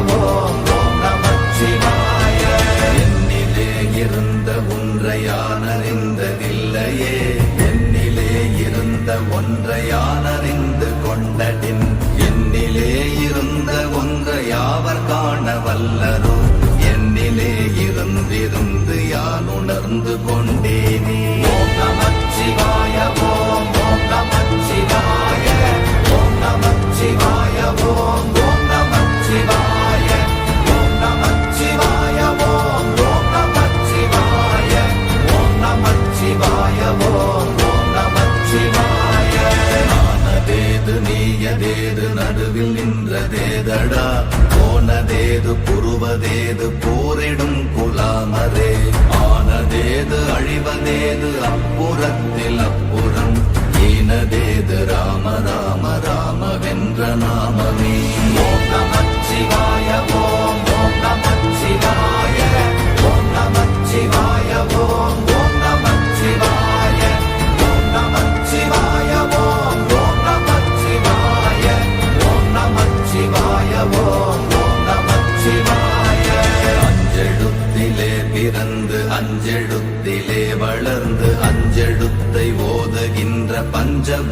நமோ நமச்சிவாய என்னிலே இருந்த ஒன்றையான ஒன்றை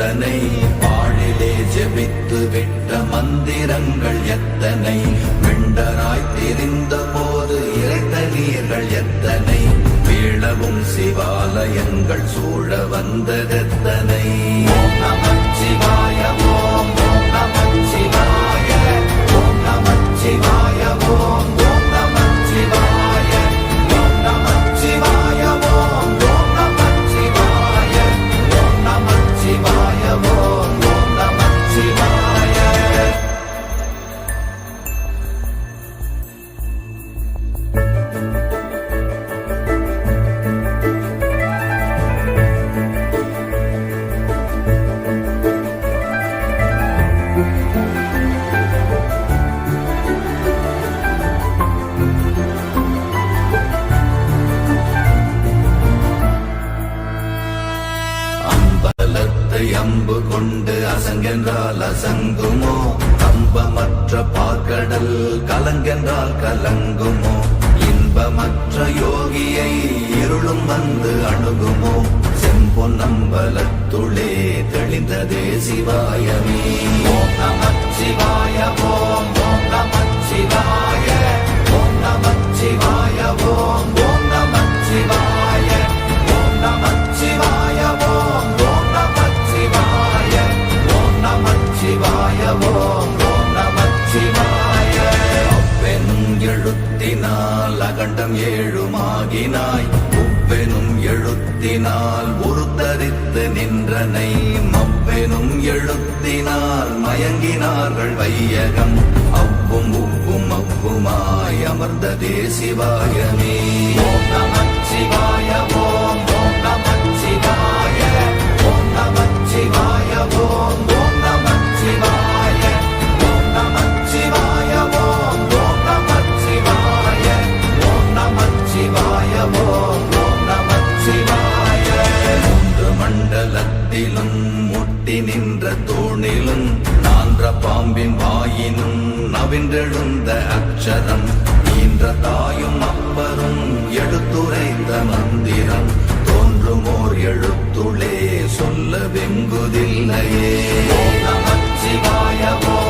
எத்தனை பாழிலே ஜெபித்து விட்ட மந்திரங்கள் எத்தனை? மிண்டராய் தெரிந்த போது இறைத்த நீர்கள் எத்தனை? வீழவும் சிவாலயங்கள் சூழ வந்ததெத்தனை? ஓம் 冷冷。எழுத்தினால் ஏழுமாகினாய். ஒவ்வெனும் எழுத்தினால் உருத்தரித்து நின்றனை. மவ்வெனும் எழுத்தினால் மயங்கினார்கள் வையகம். அவ்வும் உவ்வும் அவ்வுமாய் அமர்ந்த தேசிவாயமே பாம்பின் வாயினும் நவின்றெழுந்த அக்ஷரம். ஈன்ற தாயும் அப்பரும் எடுத்துரைந்த மந்திரம். தோன்றுமோர் எழுத்துளே சொல்ல வெங்குதில்லையே நமச்சிவாயவோ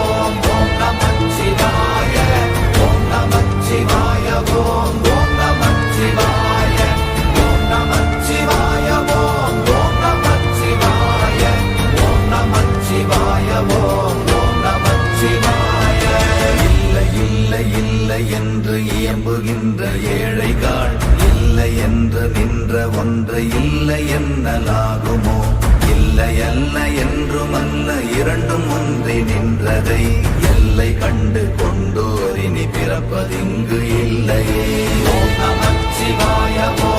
ஒன்று இல்லை என்னலாகுமோ? இல்லை அல்ல என்றும் அல்ல இரண்டும் ஒன்றி நின்றதை எல்லை கண்டு கொண்டோரினி பிறப்பதிங்கு இல்லையே. நமச்சிவாயமோ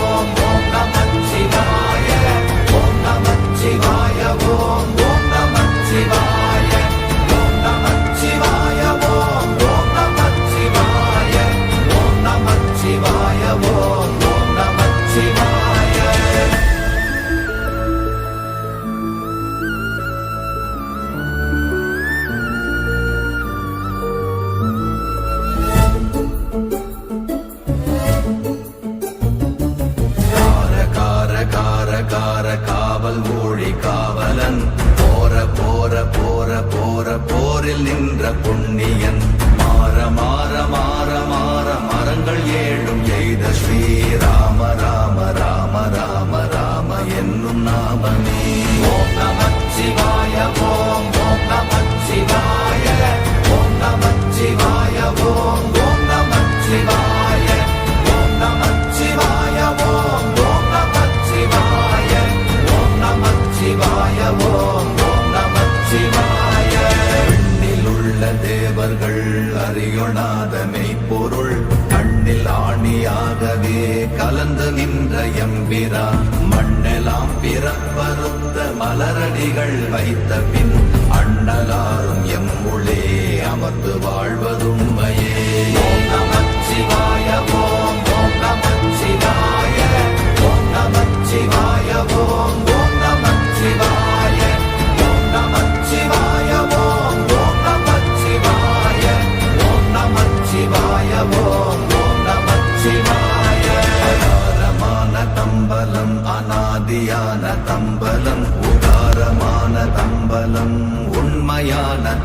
நாமமே ஓம் நம சிவாய ஓம் ஓம் நம சிவாய ஓம் நம சிவாய ஓம் ஓம் நம சிவாய ஓம் நம சிவாய ஓம் ஓம் நம சிவாய ஓம் நம சிவாய ஓம் ஓம் நம சிவாய பெண்ணில் உள்ள தேவர்கள் அறியொணாத கண்ணில் ஆணியாகவே கலந்து நின்ற எம்பிரான் மலரடிகள் வைத்த பின் அண்ணலாரும் எம்முளே அமர்ந்து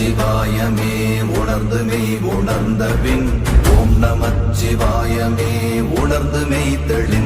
நமச்சிவாயமே உணர்ந்து மெய் உணர்ந்த பின் ஓம் நமச்சிவாயமே உணர்ந்து மெய் தெளி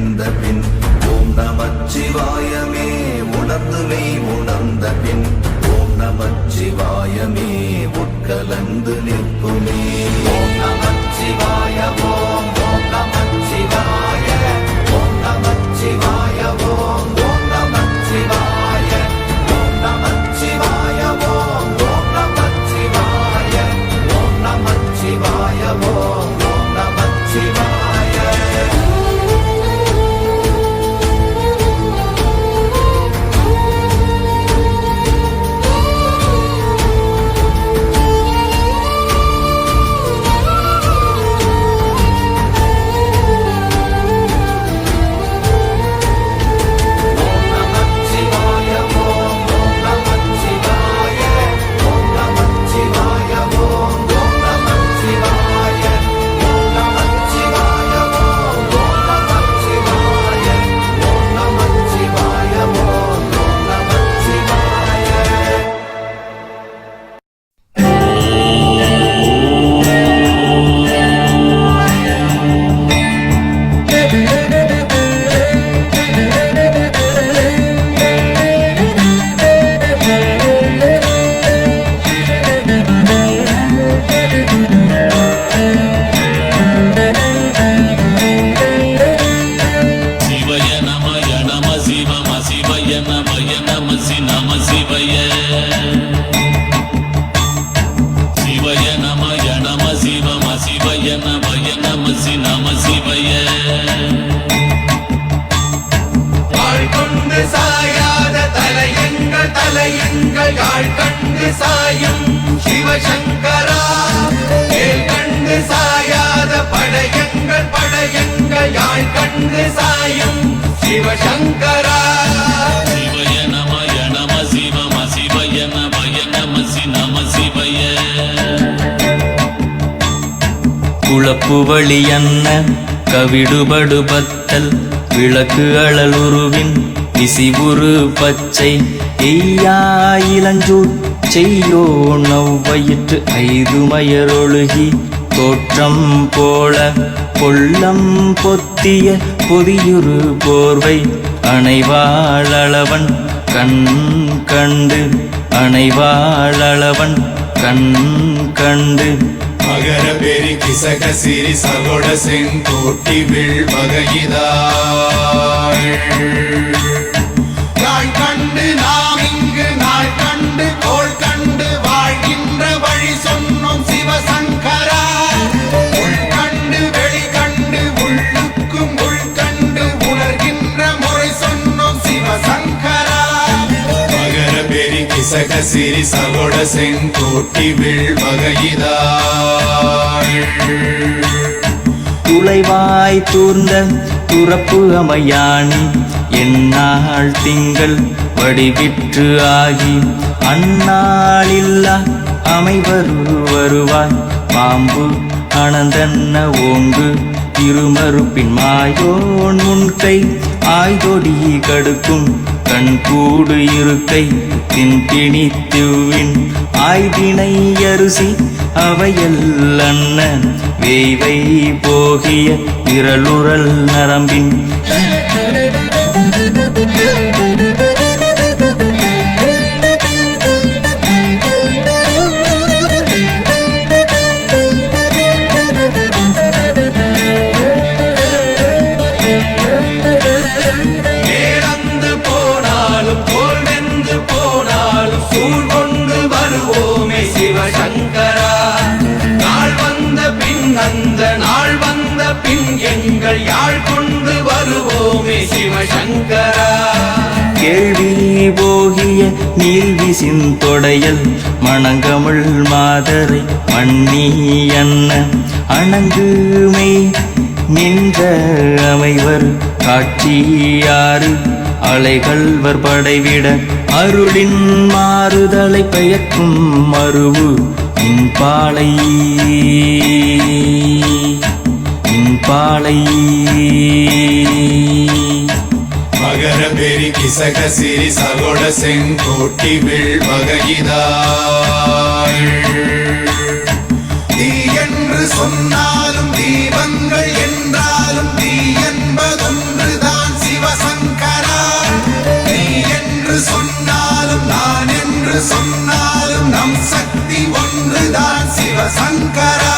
குழப்பு வழியன்ன கவிடுபடு பத்தல் விளக்கு அழலுருவின் உருவின் பச்சை எய்யா இளஞ்சூர் செய்யோ நவ்வயிற்று ஐது மயரொழுகி தோற்றம் போல கொள்ளம் பொத்திய பொதியுரு போர்வை அணைவாளவன் கண் கண்டு அணைவாளவன் கண் கண்டு மகர பெரி கிசக சிறி சகோட செங்கோட்டி வில் வகையிதாள் உணர்கின்ற சிறி சகோட செங்கோட்டி விழ்வகையிதாள் துளைவாய் தூர்ந்த துறப்பு அமையான் எந்நாள் திங்கள் வடிவிற்று ஆகி அந்நாளில்லா அமைவரு வருவாய். பாம்பு அனந்தன்ன ஓங்கு திருமறுப்பின் மாயோன் முன்கை ஆய்தொடி கடுக்கும் கண் கூடு இருக்கை தின் திணித்துவின் ஆய்தினை அரிசி அவையல் அண்ண வேய்வை போகிய விரலுரல் நரம்பின் பின் எங்கள் யாழ் கொண்டு வருவோமே சிவசங்கரா. கேள்வி போகிய நீல்விசின் தொடையல் மணங்கமிழ் மாதரை மண்ணி அன்ன. அணங்குமை நின்ற அமைவர் காட்சியாறு அலைகள்வர் படைவிட அருளின் மாறுதலை பெயர்க்கும் மருவு பாலை பாலை. மகர பெரி கிசக சிறி சகோட செங்கோட்டி விழ்வகையிதாள் தீ என்று சொன்னாலும் தீபங்கள் என்றாலும் தீ என்பதொன்றுதான் சிவசங்கரா நீ என்று சொன்னாலும் நான் என்று சொன்னாலும் நம் சக்தி ஒன்றுதான் சிவசங்கரா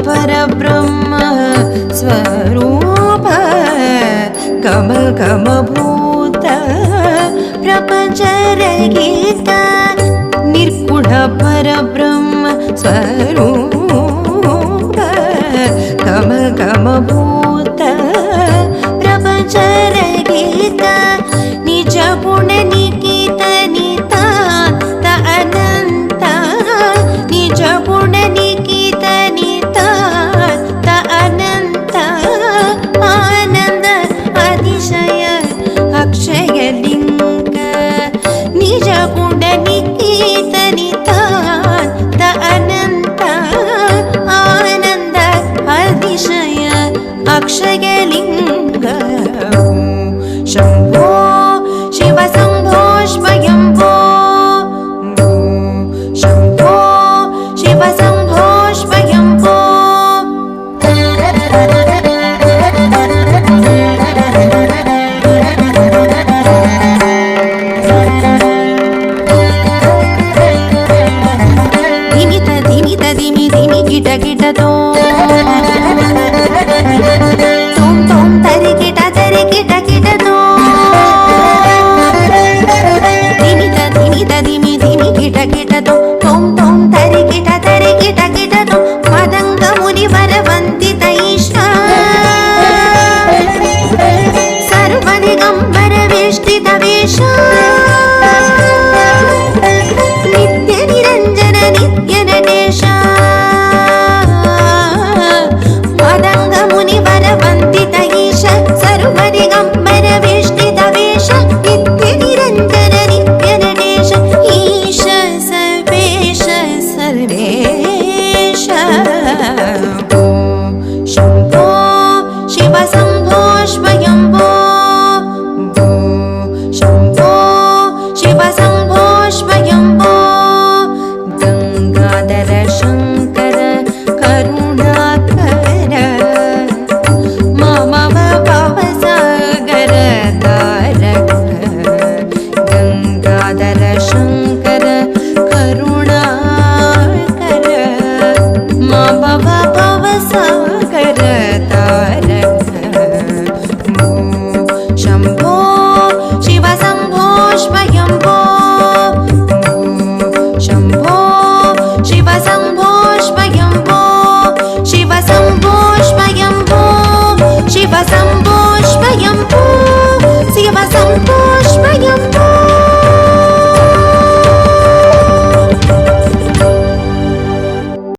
परब्रह्म स्वरूप कमकमभूत प्रपञ्चरहित निर्गुण परब्रह्म स्वरूप कमकमभूत प्रपञ्चरहित